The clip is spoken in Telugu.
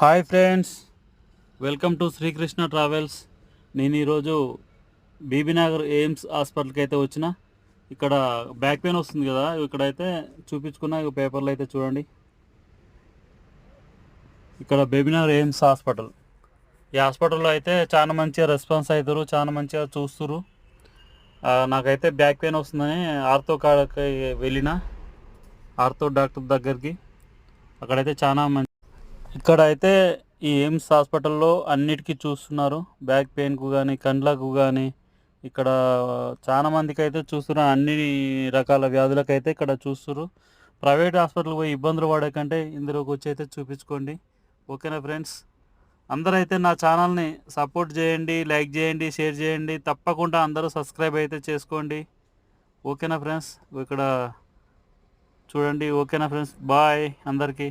Hi friends welcome to Srikrishna travels. నేను ఈరోజు బీబీనగర్ ఎయిమ్స్ హాస్పిటల్కి అయితే వచ్చిన. ఇక్కడ బ్యాక్ పెయిన్ వస్తుంది కదా ఇక్కడైతే చూపించుకున్న పేపర్లు అయితే చూడండి. ఇక్కడ బేబీనగర్ ఎయిమ్స్ హాస్పిటల్. ఈ హాస్పిటల్లో అయితే చాలా మంచిగా రెస్పాన్స్ అవుతారు చాలా మంచిగా చూస్తురు నాకైతే బ్యాక్ పెయిన్ వస్తుందని ఆర్థో కాడకి వెళ్ళిన ఆర్థో డాక్టర్ దగ్గరికి. అక్కడైతే చాలా మంచి ఇక్కడ అయితే ఈ ఎయిమ్స్ హాస్పిటల్లో అన్నిటికీ చూస్తున్నారు. బ్యాక్ పెయిన్కు కానీ కండ్లకు కానీ ఇక్కడ చాలా మందికి అయితే చూస్తున్నారు. అన్ని రకాల వ్యాధులకు అయితే ఇక్కడ చూస్తున్నారు. ప్రైవేట్ హాస్పిటల్కి పోయి ఇబ్బందులు పడే కంటే ఇందులోకి వచ్చి అయితే చూపించుకోండి. ఓకేనా ఫ్రెండ్స్? అందరూ అయితే నా ఛానల్ని సపోర్ట్ చేయండి లైక్ చేయండి షేర్ చేయండి. తప్పకుండా అందరూ సబ్స్క్రైబ్ అయితే చేసుకోండి. ఓకేనా ఫ్రెండ్స్? ఇక్కడ చూడండి. ఓకేనా ఫ్రెండ్స్? బాయ్ అందరికీ.